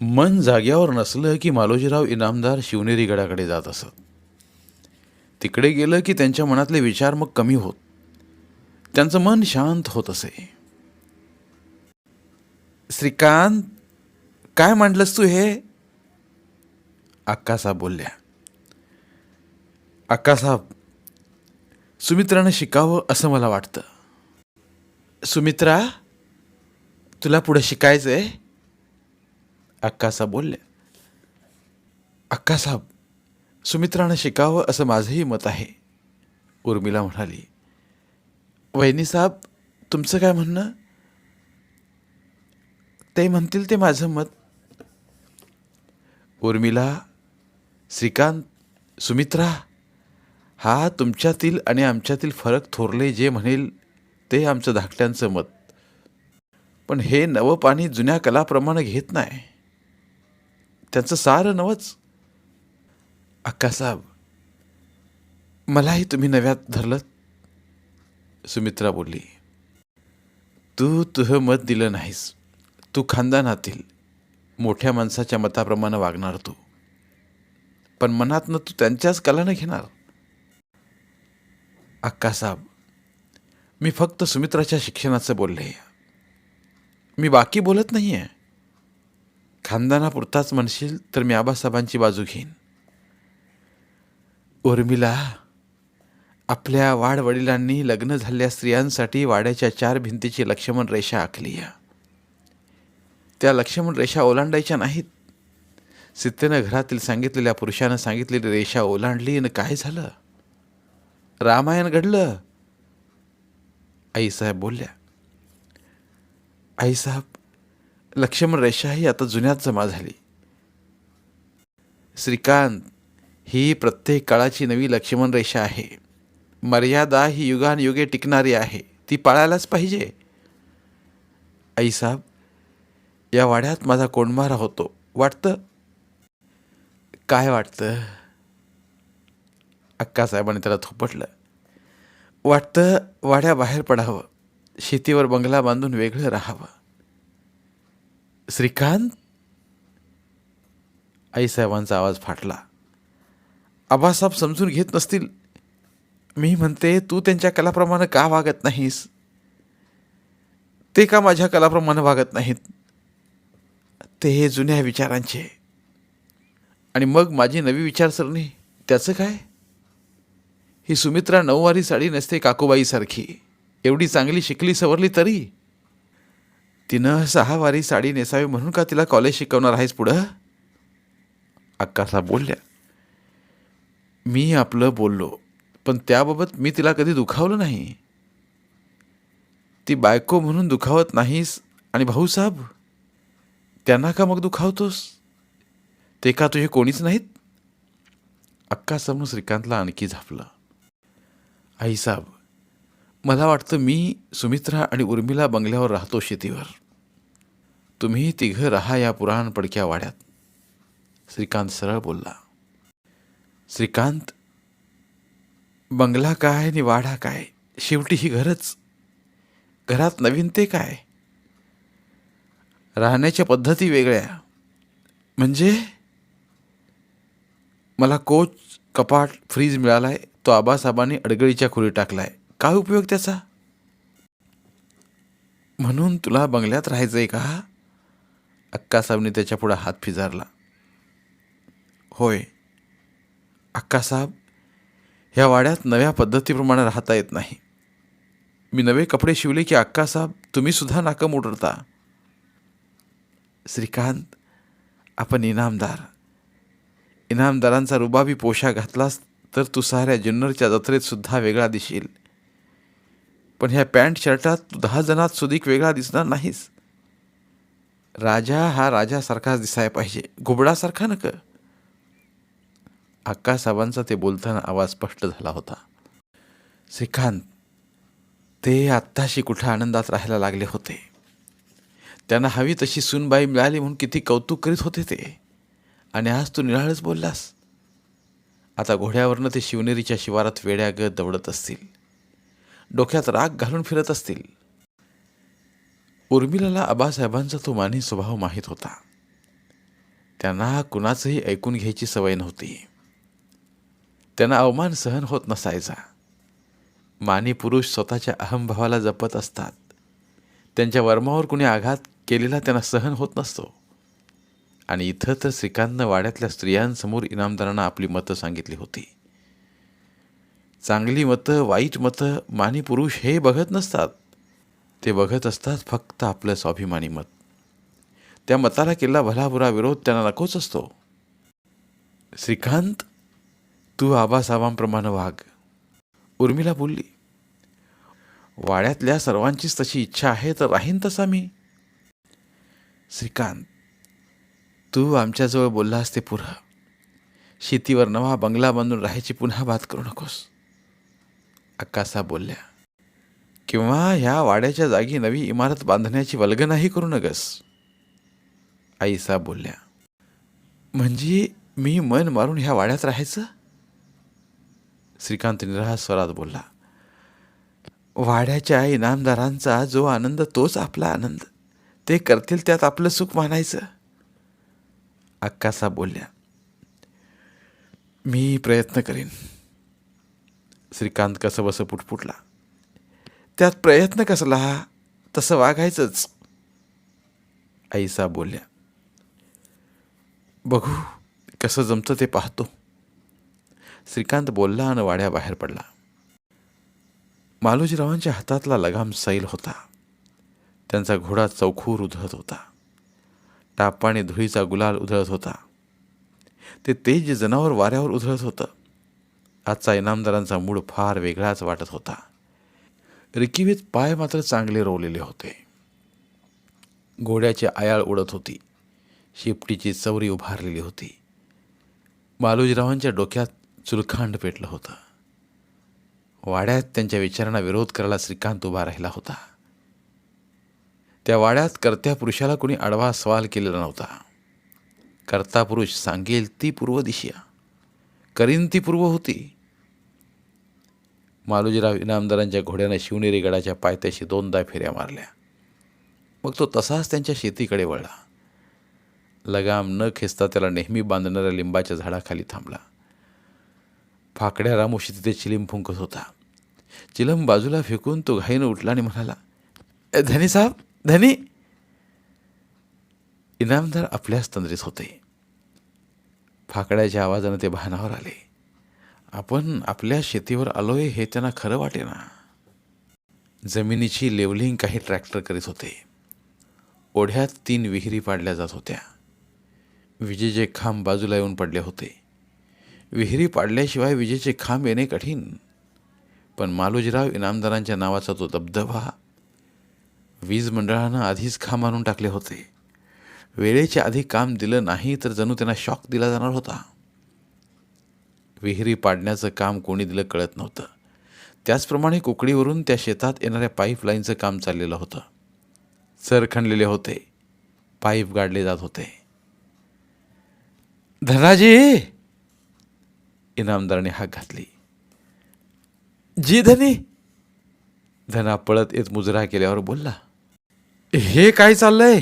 मन जाग्यावर नसलं की मालोजीराव इनामदार शिवनेरी गडाकडे जात असत. तिकडे गेलं की त्यांच्या मनातले विचार मग कमी होत. त्यांचं मन शांत होत असे. श्रीकांत काय म्हटलंस तू हे? अक्कासाहेब बोलल्या. अक्कासाहेब सुमित्रानं शिकावं असं मला वाटतं. सुमित्रा तुला पुढे शिकायचं आहे अक्कासाहेब बोलल्या अक्कासाहेब सुमित्रानं शिकावं असं माझंही मत आहे. उर्मिला म्हणाली वहिनी साहेब तुमचं काय म्हणणं? ते म्हणतील ते माझं मत. उर्मिला श्रीकांत सुमित्रा हा तुमच्यातील आणि आमच्यातील फरक थोरले जे म्हणेल ते आमचं धाकट्यांचं मत. पण हे नवं पाणी जुन्या कलाप्रमाणे घेत नाही. त्यांचं सारं नवच. अक्कासाहेब मलाही तुम्ही नव्यात धरलं? सुमित्रा बोलली तू तुझं मत दिलं नाहीस. तू खानदानातील मोठ्या माणसाच्या मताप्रमाणे वागणार तू. पण मनातनं तू त्यांच्याच कलानं घेणार. अक्कासाहेब मी फक्त सुमित्राच्या शिक्षणाचं बोलले. मी बाकी बोलत नाही आहे खानदानापुरताच म्हणशील तर मी आबासाहेबांची बाजू घेईन. उर्मिला आपल्या वाडवडिलांनी लग्न झालेल्या स्त्रियांसाठी वाड्याच्या चार भिंतीची लक्ष्मण रेषा आखली आहे. त्या लक्ष्मण रेषा ओलांडायच्या नाहीत. सीतेनं घरातील सांगितलेल्या पुरुषानं सांगितलेली रेषा ओलांडली आणि काय झालं? रामायण घडलं? आईसाहेब बोलल्या आईसाहेब लक्ष्मण रेषा ही आता जुन्यात जमा झाली. श्रीकांत ही प्रत्येक काळाची नवी लक्ष्मण रेषा आहे. मर्यादा ही युगानयुगे टिकणारी आहे. ती पाळायलाच पाहिजे. आईसाहेब या वाड्यात माझा कोंडमारा होतो. वाटतं? काय वाटतं? अक्कासाहेबांनी त्याला थोपटलं. वाटतं वाड्याबाहेर पडावं. शेतीवर बंगला बांधून वेगळं राहावं. श्रीकांत? आईसाहेबांचा आवाज फाटला. आबासाहेब समजून घेत नसतील. मी म्हणते तू त्यांच्या कलाप्रमाणे का वागत नाहीस? ते का माझ्या कलाप्रमाणे वागत नाहीत? ते हे जुन्या विचारांचे. आणि मग माझी नवी विचारसरणी त्याचं काय? ही सुमित्रा नऊवारी साडी नसते काकूबाईसारखी. एवढी चांगली शिकली सवरली तरी तिनं सहावारी साडी नेसावी म्हणून का तिला कॉलेज शिकवणार आहेस पुढं? अक्कासा बोलल्या मी आपलं बोललो पण त्याबाबत मी तिला कधी दुखावलं नाही. ती बायको म्हणून दुखावत नाहीस आणि भाऊसाहेब त्यांना का मग दुखावतोस? ते का तुझे कोणीच नाहीत? अक्का समोर श्रीकांतला आणखी झापलं. आईसाहेब मला वाटतं मी सुमित्रा आणि उर्मिला बंगल्यावर राहतो शेतीवर. तुम्ही तिघं राहा या पुराण पडक्या वाड्यात. श्रीकांत सरळ बोलला श्रीकांत बंगला काय आणि वाडा काय? शेवटी ही घरच. घरात नवीन ते काय? राहण्याच्या पद्धती वेगळ्या. म्हणजे? मला कोच कपाट फ्रीज मिळालाय तो आबासाहेबांनी अडगळीच्या खोली टाकलाय. काय उपयोग त्याचा? म्हणून तुला बंगल्यात राहायचंय का? अक्कासाहेबने त्याच्यापुढं हात फिजारला. होय अक्कासाहेब ह्या वाड्यात नव्या पद्धतीप्रमाणे राहता येत नाही. मी नवे कपडे शिवले की अक्कासाहेब तुम्हीसुद्धा नाकं श्रीकांत आपण इनामदार. इनामदारांचा रुबाबी पोशाख घातलास तर तू साऱ्या जुन्नरच्या जत्रेतसुद्धा वेगळा दिशील पण ह्या पॅन्ट शर्टात तू दहा जणात सुधीक वेगळा दिसणार नाहीस. राजा हा राजासारखाच दिसाय पाहिजे. घुबडासारखा नक. अक्कासाहेबांचा ते बोलताना आवाज स्पष्ट झाला होता. श्रीकांत ते आत्ताशी कुठं आनंदात राहायला लागले होते? त्यांना हवी तशी सूनबाई मिळाली म्हणून किती कौतुक करीत होते ते. आणि आज तू निराळच बोललास. आता घोड्यावरनं ते शिवनेरीच्या शिवारात वेड्यागत दवडत असतील. डोक्यात राग घालून फिरत असतील. उर्मिलाला आबासाहेबांचा तो मानी स्वभाव माहीत होता. त्यांना कुणाचंही ऐकून घ्यायची सवय नव्हती. त्यांना अवमान सहन होत नसायचा. मानी पुरुष स्वतःच्या अहमभावाला जपत असतात. त्यांच्या वर्मावर कुणी आघात केलेला त्यांना सहन होत नसतो. आणि इथं तर श्रीकांतनं वाड्यातल्या स्त्रियांसमोर इनामदारांना आपली मतं सांगितली होती. चांगली मतं वाईट मतं मानी पुरुष हे बघत नसतात. ते बघत असतात फक्त आपलं स्वाभिमानी मत. त्या मताला केला भलाबुरा विरोध त्यांना नकोच असतो. श्रीकांत तू आबासाहेबांप्रमाणे वाघ. उर्मिला बोलली वाड्यातल्या सर्वांचीच तशी इच्छा आहे तर राहीन तसा मी. श्रीकांत तू आमच्याजवळ बोललास ते पुरा. शेतीवर नवा बंगला बांधून राहायची पुन्हा बात करू नकोस. अक्कासा बोलल्या किंवा ह्या वाड्याच्या जागी नवी इमारत बांधण्याची वल्गनाही करू नगस. आईसा बोलल्या म्हणजे मी मन मारून ह्या वाड्यात राहायचं? श्रीकांत निराश स्वरात बोलला वाड्याच्या इनामदारांचा जो आनंद तोच आपला आनंद. ते करतील त्यात आपलं सुख मानायचं. अक्कासा बोलल्या मी प्रयत्न करीन. श्रीकांत कसं बसं पुटपुटला त्यात प्रयत्न कसला? तसं वागायचंच. आईसा बोलल्या बघू कसं जमतं ते पाहतो. श्रीकांत बोलला आणि वाड्या बाहेर पडला. मालोजीरावांच्या हातातला लगाम सैल होता. त्यांचा घोडा चौखूर उधळत होता. टापाने धुळीचा गुलाल उधळत होता. ते तेज जनावर वाऱ्यावर उधळत होतं. आजचा इनामदारांचा मूड फार वेगळाच वाटत होता. रिकिवीत पाय मात्र चांगले रोवलेले होते. घोड्याची आयाळ उडत होती. शेपटीची चवरी उभारलेली होती. बालूजीरावांच्या डोक्यात चुलखांड पेटलं होतं. वाड्यात त्यांच्या विचारांना विरोध करायला श्रीकांत उभा राहिला होता. त्या वाड्यात कर्त्या पुरुषाला कोणी आडवा सवाल केलेला नव्हता. कर्ता पुरुष सांगेल ती पूर्व दिशा. करीन ती पूर्व होती. मालोजीराव इनामदारांच्या घोड्यानं शिवनेरी गडाच्या पायथ्याशी दोनदा फेऱ्या मारल्या. मग तो तसाच त्यांच्या शेतीकडे वळला. लगाम न खेचता त्याला नेहमी बांधणाऱ्या लिंबाच्या झाडाखाली थांबला. फाकड्या रामोशी तिथे चिलीम फुंकत होता. चिलम बाजूला फेकून तो घाईनं उठला आणि म्हणाला धनी साहेब धनी. इनामदार आपल्याच तंद्रीत होते. फाकड्याच्या आवाजानं ते भानावर आले. आपण आपल्या शेतीवर आलोय हे त्यांना खरं वाटे ना जमिनीची लेवलिंग काही ट्रॅक्टर करीत होते. ओढ्यात तीन विहिरी पाडल्या जात होत्या. विजेचे खांब बाजूला येऊन पडले होते. विहिरी पाडल्याशिवाय विजेचे खांब येणे कठीण. पण मालोजीराव इनामदारांच्या नावाचा तो दबदबा वीज मंडळानं आधीच खांब आणून टाकले होते. वेळेच्या आधी काम दिलं नाही तर जणू त्यांना शॉक दिला जाणार होता. विहिरी पाडण्याचं काम कोणी दिलं कळत नव्हतं. त्याचप्रमाणे कुकडीवरून त्या शेतात येणाऱ्या पाईपलाईनचं काम चाललेलं होतं. सर खणलेले होते. पाईप गाडले जात होते. धनाजी! इनामदाराने हाक घातली. जी धनी! धना पळत येत मुजरा केल्यावर बोलला हे काय चाललंय?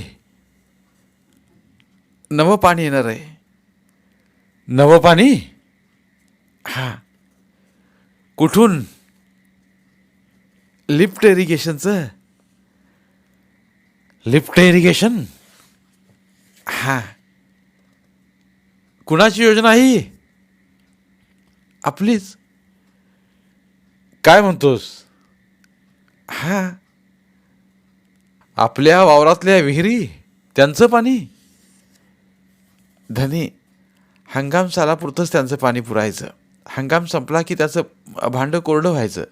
नवं पाणी येणार आहे. नवं पाणी? हा. कुठून? लिफ्ट इरिगेशनचं? Lift irrigation? हा. कुणाची योजना ही? आपलीच. काय म्हणतोस? हां. आपल्या वावरातल्या विहिरी त्यांचं पाणी? धनी हंगाम सालापुरतंच त्यांचं पाणी पुरायचं. हंगाम संपला की त्याचं भांडं कोरडं व्हायचं.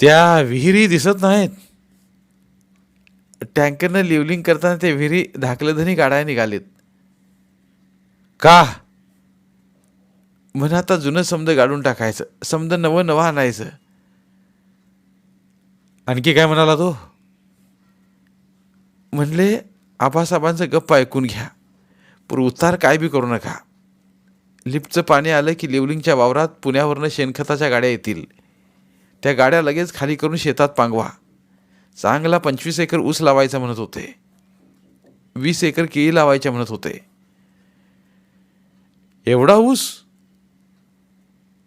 त्या विहिरी दिसत नाहीत. टँकरनं लिवलिंग करताना ते विहिरी धाकलधनी गाड्या निघालेत. का? म्हण आता जुनं समद गाडून टाकायचं. समद नवं नवं आणायचं. आणखी काय म्हणाला तो? म्हणले आबासाहेबांचं गप्प ऐकून घ्या. पण उतार काय बी करू नका. लिफ्टचं पाणी आलं की लिवलिंगच्या वावरात पुण्यावरनं शेणखताच्या गाड्या येतील. त्या गाड्या लगेच खाली करून शेतात पांगवा. चांगला पंचवीस एकर ऊस लावायचा म्हणत होते. वीस एकर केळी लावायच्या म्हणत होते. एवढा ऊस?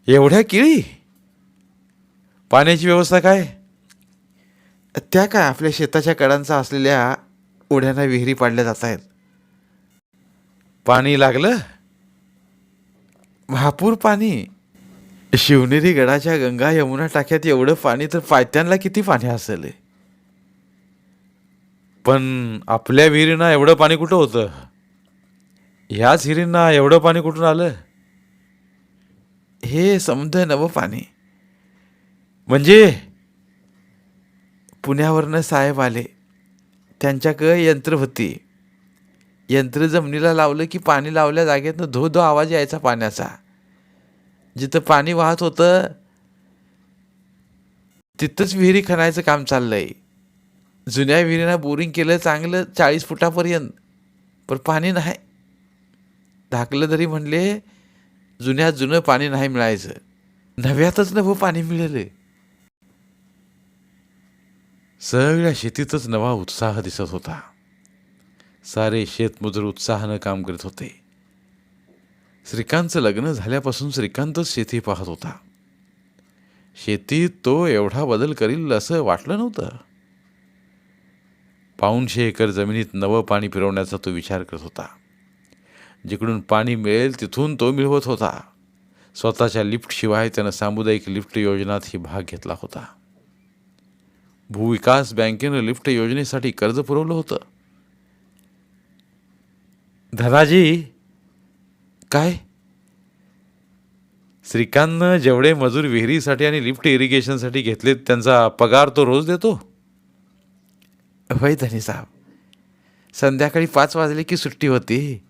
एवढ्या केळी? पाण्याची व्यवस्था काय? त्या काय आपल्या शेताच्या कडांचा असलेल्या ओढ्यांना विहिरी पाडल्या जात आहेत. पाणी लागलं? महापूर पाणी. शिवनेरी गडाच्या गंगा यमुना टाक्यात एवढं पाणी तर पायत्यांना किती पाणी असेल? पण आपल्या विहिरींना एवढं पाणी कुठं होतं? ह्याच विहिरींना एवढं पाणी कुठून आलं? हे समजा नवं पाणी. म्हणजे पुण्यावरनं साहेब आले. त्यांच्याकडे यंत्र होती. यंत्र जमिनीला लावलं की पाणी लावल्या जागेतनं धो धो आवाज यायचा पाण्याचा. जिथं पाणी वाहत होतं तिथंच विहिरी खणायचं काम चाललंय. जुन्या विहिरीनं बोरिंग केलं चांगलं चाळीस फुटापर्यंत पण पाणी नाही. धाकलं तरी म्हणले जुन्या जुनं पाणी नाही मिळायचं. नव्यातच नवं पाणी मिळेल. सगळ्या शेतीतच नवा उत्साह दिसत होता. सारे शेतमजूर उत्साहानं काम करीत होते. श्रीकांतचं लग्न झाल्यापासून श्रीकांतच शेती पाहत होता. शेतीत तो एवढा बदल करील असं वाटलं नव्हतं. पाऊनशे एकर जमिनीत नवं पाणी फिरवण्याचा तो विचार करत होता. जिकडून पाणी मिळेल तिथून तो मिळवत होता. स्वतःच्या लिफ्टशिवाय त्यानं सामुदायिक लिफ्ट योजनातही भाग घेतला होता. भूविकास बँकेनं लिफ्ट योजनेसाठी कर्ज पुरवलं होतं. धनाजी काय? श्रीकांतनं जेवढे मजूर विहिरीसाठी आणि लिफ्ट इरिगेशनसाठी घेतलेत त्यांचा पगार तो रोज देतो? होय धनी साहेब. संध्याकाळी पाच वाजले की सुट्टी होती.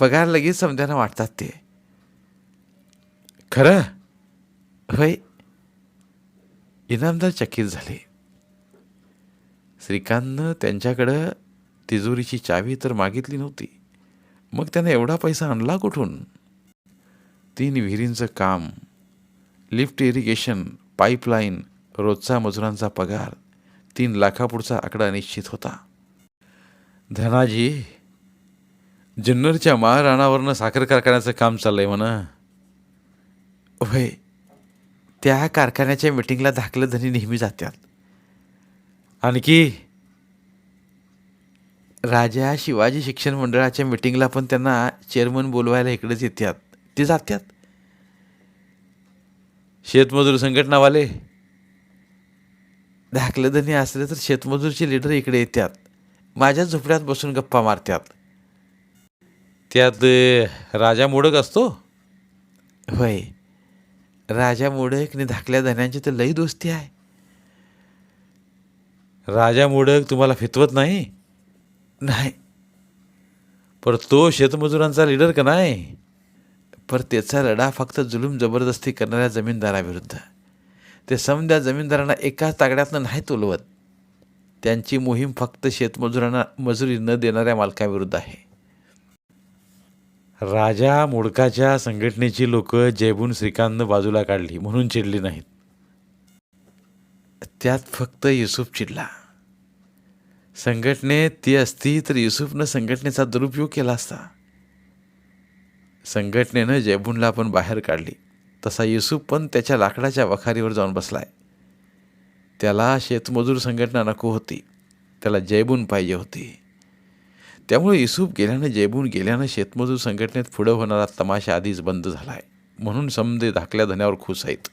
पगार लगेच समध्यानं वाटतात ते. खरं? होय. इनामदार चकित झाले. श्रीकांतनं त्यांच्याकडं तिजोरीची चावी तर मागितली नव्हती. मग त्याने एवढा पैसा आणला कुठून? तीन विहिरींचं काम लिफ्ट इरिगेशन पाईपलाईन रोजचा मजुरांचा पगार तीन लाखापुढचा आकडा निश्चित होता. धनाजी जुन्नरच्या महाराणावरनं साखर कारखान्याचं काम चाललंय म्हणा. होय त्या कारखान्याच्या मिटिंगला धाकलं धनी नेहमी जातात आणखी राजा शिवाजी शिक्षण मंडळाच्या मिटिंगला पण त्यांना चेअरमन बोलवायला इकडेच येतात ते जातात शेतमजूर संघटनावाले. धाकलं धनी असले तर शेतमजूरचे लीडर इकडे येतात माझ्या झोपड्यात बसून गप्पा मारतात त्यात राजा मोडक असतो? होय. राजा मोडक आणि धाकल्या धन्यांची तर लई दोस्ती आहे. राजा मोडक तुम्हाला फितवत नाही? नाही. पर तो शेतमजुरांचा लीडर का नाही? पर त्याचा लढा फक्त जुलूम जबरदस्ती करणाऱ्या जमीनदाराविरुद्ध. ते समद्या जमीनदारांना एकाच तागड्यातनं नाही तोलवत. त्यांची मोहीम फक्त शेतमजुरांना मजुरी न देणाऱ्या मालकाविरुद्ध आहे. राजा मोडकाच्या संघटनेची लोक जयबून श्रीकांतनं बाजूला काढली म्हणून चिडली नाहीत. त्यात फक्त युसुफ चिडला. संघटनेत ती असती तर युसुफनं संघटनेचा दुरुपयोग केला असता. संघटनेनं जयबूनला पण बाहेर काढली. तसा युसुफ पण त्याच्या लाकडाच्या वखारीवर जाऊन बसलाय. त्याला शेतमजूर संघटना नको होती. त्याला जयबून पाहिजे होती. त्यामुळे युसुफ गेल्यानं जयबून गेल्यानं शेतमजूर संघटनेत पुढं होणारा तमाशा आधीच बंद झालाय. म्हणून समदे धाकल्या धन्यावर खुश आहेत.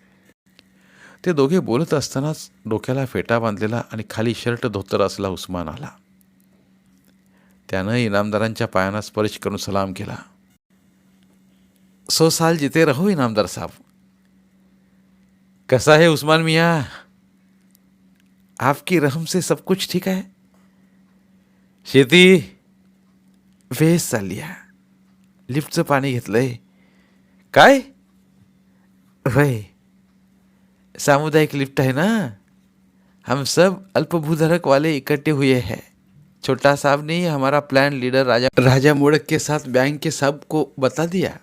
ते दोघे बोलत असतानाच डोक्याला फेटा बांधलेला आणि खाली शर्ट धोतर असला उस्मान आला. त्यानं इनामदारांच्या पायांना स्पर्श करून सलाम केला. सो साल जिते रहो इनामदार साहब. कसा है उस्मान मिया? आपकी रहम से सब कुछ ठीक है? शेती? वेस चालली आहे लिफ्टचं पाणी घेतलंय काय? वय सामुदायिक लिफ्ट है ना? हम सब अल्पभूधारक वाले इकट्ठे हुए हैं। छोटा साहब ने हमारा प्लान लीडर राजा राजा मोड़क के साथ बैंक के साहब को बता दिया।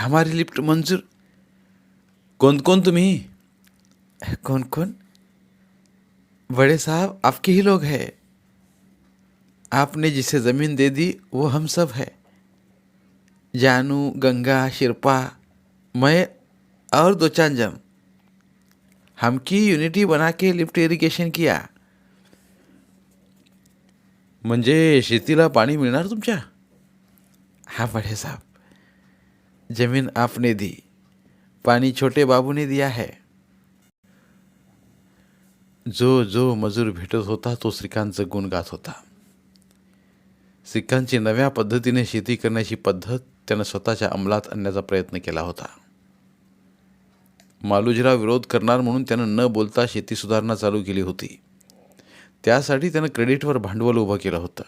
हमारी लिफ्ट मंजूर। कौन कौन तुम्ही? कौन कौन? बड़े साहब आपके ही लोग हैं। आपने जिसे ज़मीन दे दी वो हम सब है। जानू गंगा शिरपा मैं और दो चार जम हमकी युनिटी बना के लिफ्ट इरिगेशन किया। म्हणजे शेतीला पाणी मिळणार तुमच्या? हा बड़े साहब जमीन आपने दी पानी छोटे बाबू ने दिया है। जो जो मजूर भेटत होता तो श्रीकांतचं गुण गात होता। श्रीकांतची नव्या पद्धतीने शेती करण्याची पद्धत त्यानं स्वतःच्या अंमलात आणण्याचा प्रयत्न केला होता. मालुजीराव विरोध करणार म्हणून त्यानं न बोलता शेती सुधारणा चालू केली होती. त्यासाठी त्यानं क्रेडिटवर भांडवल उभं केलं होतं.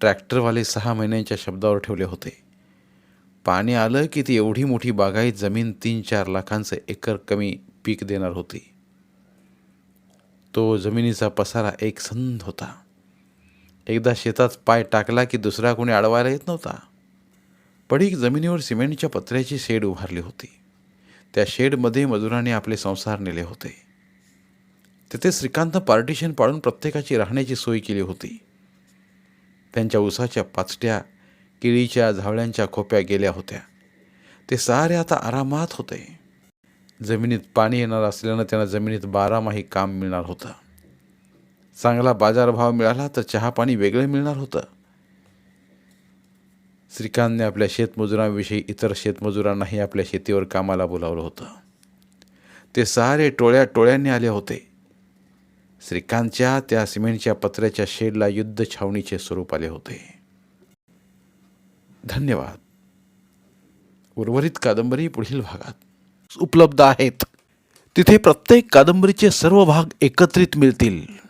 ट्रॅक्टरवाले सहा महिन्यांच्या शब्दावर ठेवले होते. पाणी आलं की ती एवढी मोठी बागायत जमीन तीन चार लाखांचं एकर कमी पीक देणार होती. तो जमिनीचा पसारा एक संध होता. एकदा शेतात पाय टाकला की दुसरा कोणी अडवायला येत नव्हता. पडीक जमिनीवर सिमेंटच्या पत्र्याची शेड उभारली होती. त्या शेडमध्ये मजुरांनी आपले संसार नेले होते. तिथे श्रीकांत पार्टिशन पाडून प्रत्येकाची राहण्याची सोय केली होती. त्यांच्या उसाच्या पाचट्या केळीच्या झावळ्यांच्या खोप्या गेल्या होत्या. ते सारे आता आरामात होते. जमिनीत पाणी येणार असल्यानं त्यांना जमिनीत बारामाही काम मिळणार होतं. चांगला बाजारभाव मिळाला तर चहा पाणी वेगळं मिळणार होतं. श्रीकांतने आपल्या शेतमजुरांविषयी इतर शेतमजुरांनाही आपल्या शेतीवर कामाला बोलावलं होतं. ते सारे टोळ्या टोळ्यांनी आले होते. श्रीकांतच्या त्या सिमेंटच्या पत्र्याच्या शेडला युद्ध छावणीचे स्वरूप आले होते. धन्यवाद. उर्वरित कादंबरी पुढील भागात उपलब्ध आहेत. तिथे प्रत्येक कादंबरीचे सर्व भाग एकत्रित मिळतील.